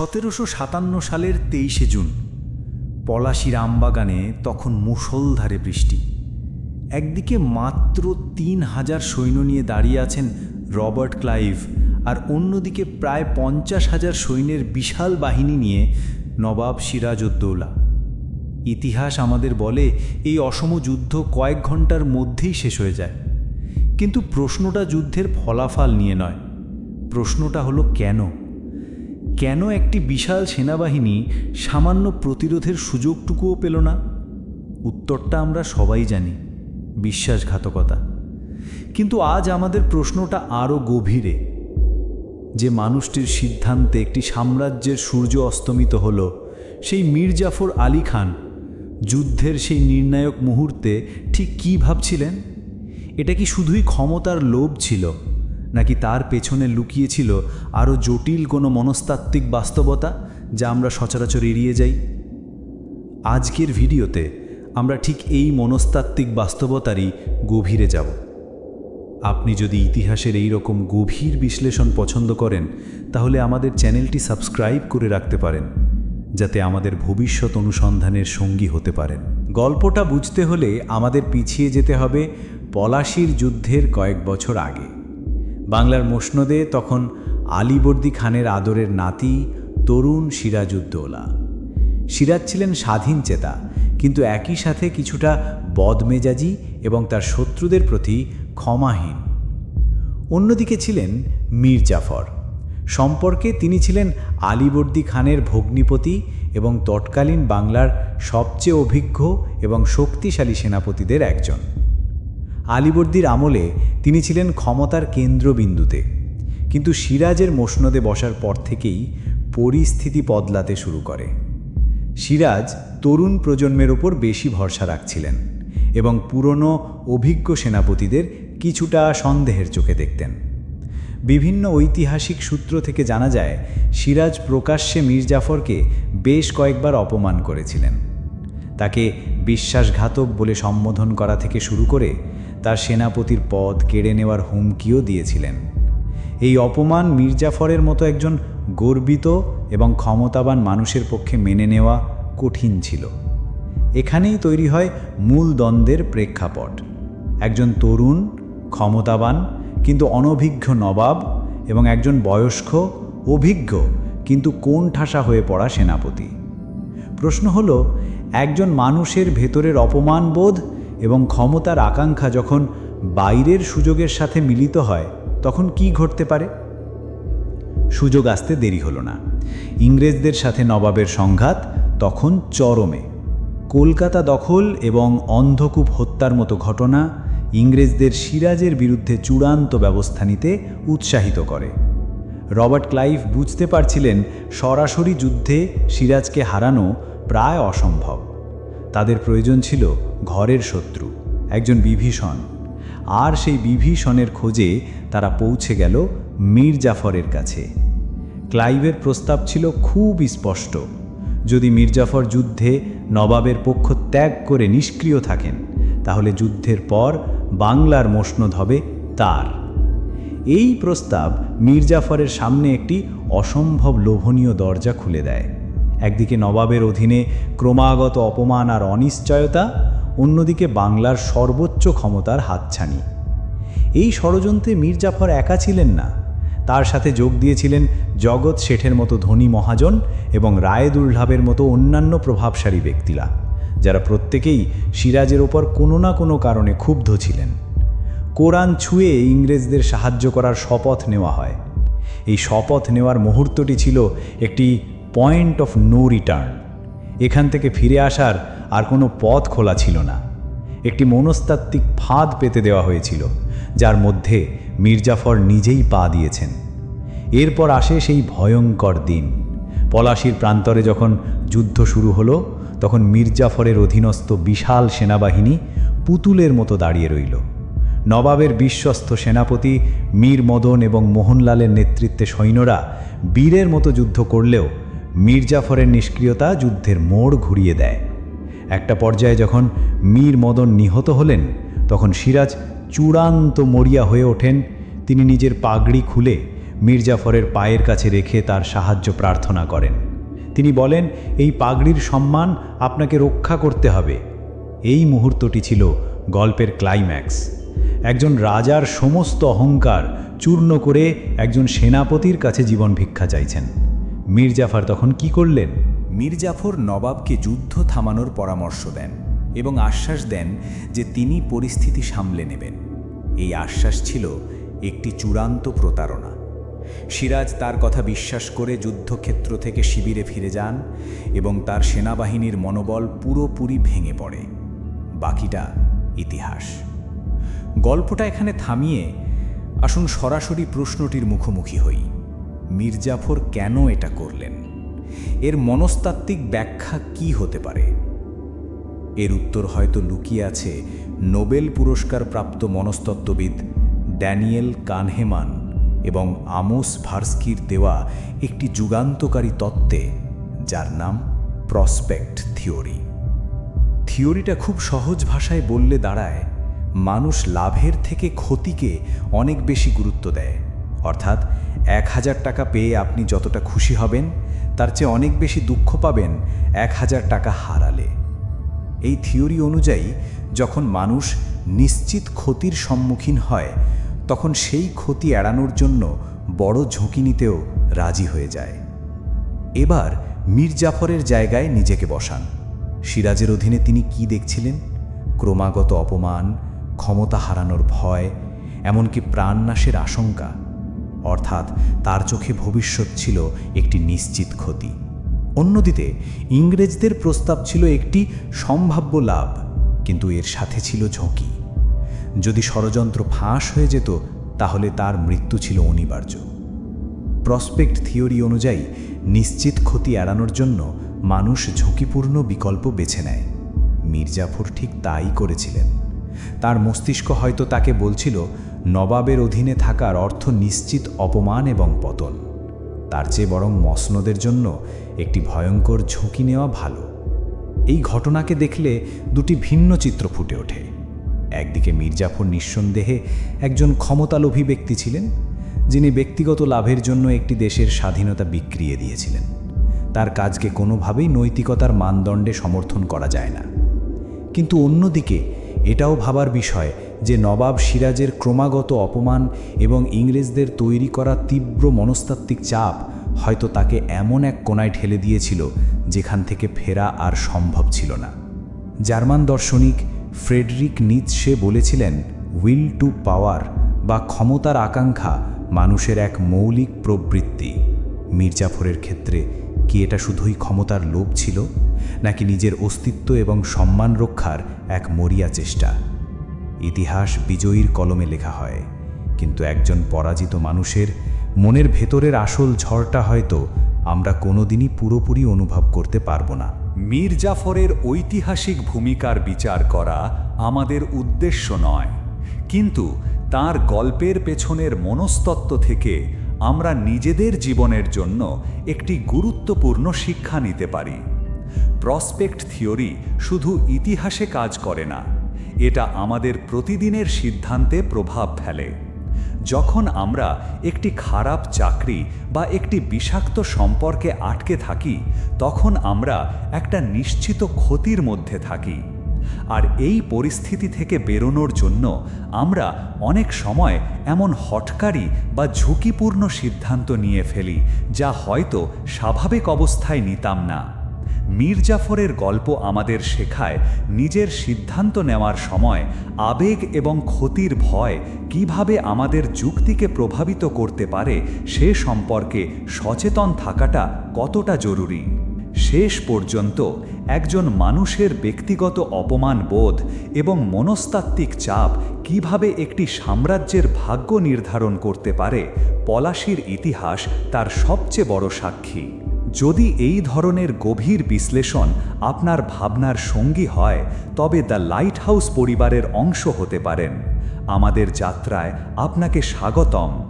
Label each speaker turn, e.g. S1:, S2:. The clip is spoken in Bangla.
S1: সতেরোশো সাতান্ন সালের তেইশে জুন, পলাশির আমবাগানে তখন মুষলধারে বৃষ্টি। একদিকে মাত্র তিন হাজার সৈন্য নিয়ে দাঁড়িয়ে আছেন রবার্ট ক্লাইভ আর অন্যদিকে প্রায় পঞ্চাশ হাজার সৈন্যের বিশাল বাহিনী নিয়ে নবাব সিরাজউদ্দৌলা। ইতিহাস আমাদের বলে এই অসম যুদ্ধ কয়েক ঘণ্টার মধ্যেই শেষ হয়ে যায়। কিন্তু প্রশ্নটা যুদ্ধের ফলাফল নিয়ে নয়, প্রশ্নটা হলো কেন? কেন একটি বিশাল সেনাবাহিনী সামান্য প্রতিরোধের সুযোগটুকুও পেল না? উত্তরটা আমরা সবাই জানি, বিশ্বাসঘাতকতা। কিন্তু আজ আমাদের প্রশ্নটা আরও গভীরে। যে মানুষটির সিদ্ধান্তে একটি সাম্রাজ্যের সূর্য অস্তমিত হল, সেই মীর জাফর আলী খান যুদ্ধের সেই নির্ণায়ক মুহূর্তে ঠিক কী ভাবছিলেন? এটা কি শুধুই ক্ষমতার লোভ ছিল? নাকি তার পেছনে লুকিয়েছিল আরও জটিল কোনো মনস্তাত্ত্বিক বাস্তবতা যা আমরা সচরাচর এড়িয়ে যাই? আজকের ভিডিওতে আমরা ঠিক এই মনস্তাত্ত্বিক বাস্তবতারই গভীরে যাব। আপনি যদি ইতিহাসের এই রকম গভীর বিশ্লেষণ পছন্দ করেন, তাহলে আমাদের চ্যানেলটি সাবস্ক্রাইব করে রাখতে পারেন, যাতে আমাদের ভবিষ্যৎ অনুসন্ধানের সঙ্গী হতে পারেন। গল্পটা বুঝতে হলে আমাদের পিছিয়ে যেতে হবে পলাশির যুদ্ধের কয়েক বছর আগে। বাংলার মসনদে তখন আলীবর্দী খানের আদরের নাতি তরুণ সিরাজউদ্দৌলা। সিরাজ ছিলেন স্বাধীন চেতা, কিন্তু একই সাথে কিছুটা বদমেজাজি এবং তার শত্রুদের প্রতি ক্ষমাহীন। অন্যদিকে ছিলেন মীর জাফর। সম্পর্কে তিনি ছিলেন আলীবর্দী খানের ভগ্নিপতি এবং তৎকালীন বাংলার সবচেয়ে অভিজ্ঞ এবং শক্তিশালী সেনাপতিদের একজন। আলীবর্দীর আমলে তিনি ছিলেন ক্ষমতার কেন্দ্রবিন্দুতে। কিন্তু সিরাজের মসনদে বসার পর থেকেই পরিস্থিতি বদলাতে শুরু করে। সিরাজ তরুণ প্রজন্মের ওপর বেশি ভরসা রাখছিলেন এবং পুরনো অভিজ্ঞ সেনাপতিদের কিছুটা সন্দেহের চোখে দেখতেন। বিভিন্ন ঐতিহাসিক সূত্র থেকে জানা যায়, সিরাজ প্রকাশ্যে মীর জাফরকে বেশ কয়েকবার অপমান করেছিলেন। তাকে বিশ্বাসঘাতক বলে সম্বোধন করা থেকে শুরু করে তার সেনাপতির পদ কেড়ে নেওয়ার হুমকিও দিয়েছিলেন। এই অপমান মির্জাফরের মতো একজন গর্বিত এবং ক্ষমতাবান মানুষের পক্ষে মেনে নেওয়া কঠিন ছিল। এখানেই তৈরি হয় মূল দ্বন্দ্বের প্রেক্ষাপট। একজন তরুণ, ক্ষমতাবান, কিন্তু অনভিজ্ঞ নবাব এবং একজন বয়স্ক, অভিজ্ঞ, কিন্তু কোন ঠাসা হয়ে পড়া সেনাপতি। প্রশ্ন হলো, একজন মানুষের ভেতরের অপমানবোধ এবং ক্ষমতার আকাঙ্ক্ষা যখন বাইরের সুযোগের সাথে মিলিত হয়, তখন কি ঘটতে পারে? সুযোগ আসতে দেরি হলো না। ইংরেজদের সাথে নবাবের সংঘাত তখন চরমে। কলকাতা দখল এবং অন্ধকূপ হত্যার মতো ঘটনা ইংরেজদের সিরাজের বিরুদ্ধে চূড়ান্ত ব্যবস্থা নিতে উৎসাহিত করে। রবার্ট ক্লাইভ বুঝতে পারছিলেন সরাসরি যুদ্ধে সিরাজকে হারানো প্রায় অসম্ভব। তাদের প্রয়োজন ছিল ঘরের শত্রু, একজন বিভীষণ। আর সেই বিভীষণের খোঁজে তারা পৌঁছে গেল মীর জাফরের কাছে। ক্লাইভের প্রস্তাব ছিল খুব স্পষ্ট, যদি মির্জাফর যুদ্ধে নবাবের পক্ষ ত্যাগ করে নিষ্ক্রিয় থাকেন, তাহলে যুদ্ধের পর বাংলার মসনদ হবে তার। এই প্রস্তাব মির্জাফরের সামনে একটি অসম্ভব লোভনীয় দরজা খুলে দেয়। একদিকে নবাবের অধীনে ক্রমাগত অপমান আর অনিশ্চয়তা, অন্যদিকে বাংলার সর্বোচ্চ ক্ষমতার হাতছানি। এই ষড়যন্ত্রে মীর জাফর একা ছিলেন না। তার সাথে যোগ দিয়েছিলেন জগৎ শেঠের মতো ধনী মহাজন এবং রায়দুর্লাভের মতো অন্যান্য প্রভাবশালী ব্যক্তিরা, যারা প্রত্যেকেই সিরাজের ওপর কোনো না কোনো কারণে ক্ষুব্ধ ছিলেন। কোরআন ছুঁয়ে ইংরেজদের সাহায্য করার শপথ নেওয়া হয়। এই শপথ নেওয়ার মুহূর্তটি ছিল একটি পয়েন্ট অফ নো রিটার্ন। এখান থেকে ফিরে আসার আর কোনো পথ খোলা ছিল না। একটি মনস্তাত্ত্বিক ফাঁদ পেতে দেওয়া হয়েছিল, যার মধ্যে মির্জাফর নিজেই পা দিয়েছেন। এরপর আসে সেই ভয়ঙ্কর দিন। পলাশির প্রান্তরে যখন যুদ্ধ শুরু হলো, তখন মির্জাফরের অধীনস্থ বিশাল সেনাবাহিনী পুতুলের মতো দাঁড়িয়ে রইল। নবাবের বিশ্বস্ত সেনাপতি মীর মদন এবং মোহনলালের নেতৃত্বে সৈন্যরা বীরের মতো যুদ্ধ করলেও মির্জাফরের নিষ্ক্রিয়তা যুদ্ধের মোড় ঘুরিয়ে দেয়। একটা পর্যায়ে যখন মীর মদন নিহত হলেন, তখন সিরাজ চূড়ান্ত মরিয়া হয়ে ওঠেন। তিনি নিজের পাগড়ি খুলে
S2: মির্জাফরের পায়ের কাছে রেখে তার সাহায্য প্রার্থনা করেন। তিনি বলেন, এই পাগড়ির সম্মান আপনাকে রক্ষা করতে হবে। এই মুহূর্তটি ছিল গল্পের ক্লাইম্যাক্স। একজন রাজার সমস্ত অহংকার চূর্ণ করে একজন সেনাপতির কাছে জীবন ভিক্ষা চাইছেন। মির্জাফর তখন কি করলেন?
S1: মীর জাফর নবাবকে যুদ্ধ থামানোর পরামর্শ দেন এবং আশ্বাস দেন যে তিনি পরিস্থিতি সামলে নেবেন। এই আশ্বাস ছিল একটি চূড়ান্ত প্রতারণা। সিরাজ তার কথা বিশ্বাস করে যুদ্ধক্ষেত্র থেকে শিবিরে ফিরে যান এবং তার সেনাবাহিনীর মনোবল পুরোপুরি ভেঙে পড়ে। বাকিটা ইতিহাস। গল্পটা এখানে থামিয়ে আসুন সরাসরি প্রশ্নটির মুখোমুখি হই। মির্জাফর কেন এটা করলেন? এর মনস্তাত্ত্বিক ব্যাখ্যা কি হতে পারে? এর উত্তর হয়তো লুকিয়ে আছে নোবেল পুরস্কার প্রাপ্ত মনস্তত্ত্ববিদ ড্যানিয়েল কানহেমান এবং আমোস ভার্সকির দেওয়া একটি যুগান্তকারী তত্ত্বে, যার নাম প্রসপেক্ট থিওরি। থিওরিটা খুব সহজ ভাষায় বললে দাঁড়ায়, মানুষ লাভের থেকে ক্ষতিকে অনেক বেশি গুরুত্ব দেয়, অর্থাৎ এক হাজার টাকা পেয়ে আপনি যতটা খুশি হবেন, তার চেয়ে অনেক বেশি দুঃখ পাবেন এক হাজার টাকা হারালে। এই থিওরি অনুযায়ী, যখন মানুষ নিশ্চিত ক্ষতির সম্মুখীন হয়, তখন সেই ক্ষতি এড়ানোর জন্য বড় ঝুঁকি নিতেও রাজি হয়ে যায়। এবার মীর জাফরের জায়গায় নিজেকে বসান। সিরাজের অধীনে তিনি কি দেখছিলেন? ক্রমাগত অপমান, ক্ষমতা হারানোর ভয়, এমনকি প্রাণনাশের আশঙ্কা। অর্থাৎ তার চোখে ভবিষ্যৎ ছিল একটি নিশ্চিত ক্ষতি। অন্যদিকে, ইংরেজদের প্রস্তাব ছিল একটি সম্ভাব্য লাভ, কিন্তু এর সাথে ছিল ঝুঁকি। যদি ষড়যন্ত্র ফাঁস হয়ে যেত, তাহলে তার মৃত্যু ছিল অনিবার্য। প্রসপেক্ট থিওরি অনুযায়ী, নিশ্চিত ক্ষতি এড়ানোর জন্য মানুষ ঝুঁকিপূর্ণ বিকল্প বেছে নেয়। মির্জাফর ঠিক তাই করেছিলেন। তার মস্তিষ্ক হয়তো তাকে বলছিল নবাবের অধীনে থাকার অর্থ নিশ্চিত অপমান এবং পতন। তার চেয়ে বরং মসনদের জন্য একটি ভয়ঙ্কর ঝুঁকি নেওয়া ভালো। এই ঘটনাকে দেখলে দুটি ভিন্ন চিত্র ফুটে ওঠে। একদিকে মির্জাফর নিঃসন্দেহে একজন ক্ষমতালোভী ব্যক্তি ছিলেন, যিনি ব্যক্তিগত লাভের জন্য একটি দেশের স্বাধীনতা বিক্রিয়ে দিয়েছিলেন। তার কাজকে কোনোভাবেই নৈতিকতার মানদণ্ডে সমর্থন করা যায় না। কিন্তু অন্যদিকে এটাও ভাবার বিষয় যে নবাব সিরাজের ক্রমাগত অপমান এবং ইংরেজদের তৈরি করা তীব্র মনস্তাত্ত্বিক চাপ হয়তো তাকে এমন এক কোনায় ঠেলে দিয়েছিল যেখান থেকে ফেরা আর সম্ভব ছিল না। জার্মান দার্শনিক ফ্রেডরিক নিৎসে বলেছিলেন, উইল টু পাওয়ার বা ক্ষমতার আকাঙ্ক্ষা মানুষের এক মৌলিক প্রবৃত্তি। মির্জাফরের ক্ষেত্রে কি এটা শুধুই ক্ষমতার লোভ ছিল, নাকি নিজের অস্তিত্ব এবং সম্মান রক্ষার এক মরিয়া চেষ্টা? ইতিহাস বিজয়ীর কলমে লেখা হয়। কিন্তু একজন পরাজিত মানুষের মনের ভেতরের আসল ঝড়টা হয়তো আমরা কোনোদিনই পুরোপুরি অনুভব করতে পারব না।
S3: মীর জাফরের ঐতিহাসিক ভূমিকার বিচার করা আমাদের উদ্দেশ্য নয়। কিন্তু তার গল্পের পেছনের মনস্তত্ত্ব থেকে আমরা নিজেদের জীবনের জন্য একটি গুরুত্বপূর্ণ শিক্ষা নিতে পারি। প্রসপেক্ট থিওরি শুধু ইতিহাসে কাজ করে না এটা আমাদের প্রতিদিনের সিদ্ধান্তে প্রভাব ফেলে। যখন আমরা একটি খারাপ চাকরি বা একটি বিষাক্ত সম্পর্কে আটকে থাকি, তখন আমরা একটা নিশ্চিত ক্ষতির মধ্যে থাকি। আর এই পরিস্থিতি থেকে বেরোনোর জন্য আমরা অনেক সময় এমন হটকারী বা ঝুঁকিপূর্ণ সিদ্ধান্ত নিয়ে ফেলি, যা হয়তো স্বাভাবিক অবস্থায় নিতাম না। মীর জাফরের গল্প আমাদের শেখায় নিজের সিদ্ধান্ত নেওয়ার সময় আবেগ এবং ক্ষতির ভয় কীভাবে আমাদের যুক্তিকে প্রভাবিত করতে পারে সে সম্পর্কে সচেতন থাকাটা কতটা জরুরি। শেষ পর্যন্ত একজন মানুষের ব্যক্তিগত অপমান বোধ এবং মনস্তাত্ত্বিক চাপ কীভাবে একটি সাম্রাজ্যের ভাগ্য নির্ধারণ করতে পারে পলাশির ইতিহাস তার সবচেয়ে বড় সাক্ষী। যদি এই ধরনের গভীর বিশ্লেষণ আপনার ভাবনার সঙ্গী হয়, তবে দ্য লাইট হাউস পরিবারের অংশ হতে পারেন। আমাদের যাত্রায় আপনাকে স্বাগতম।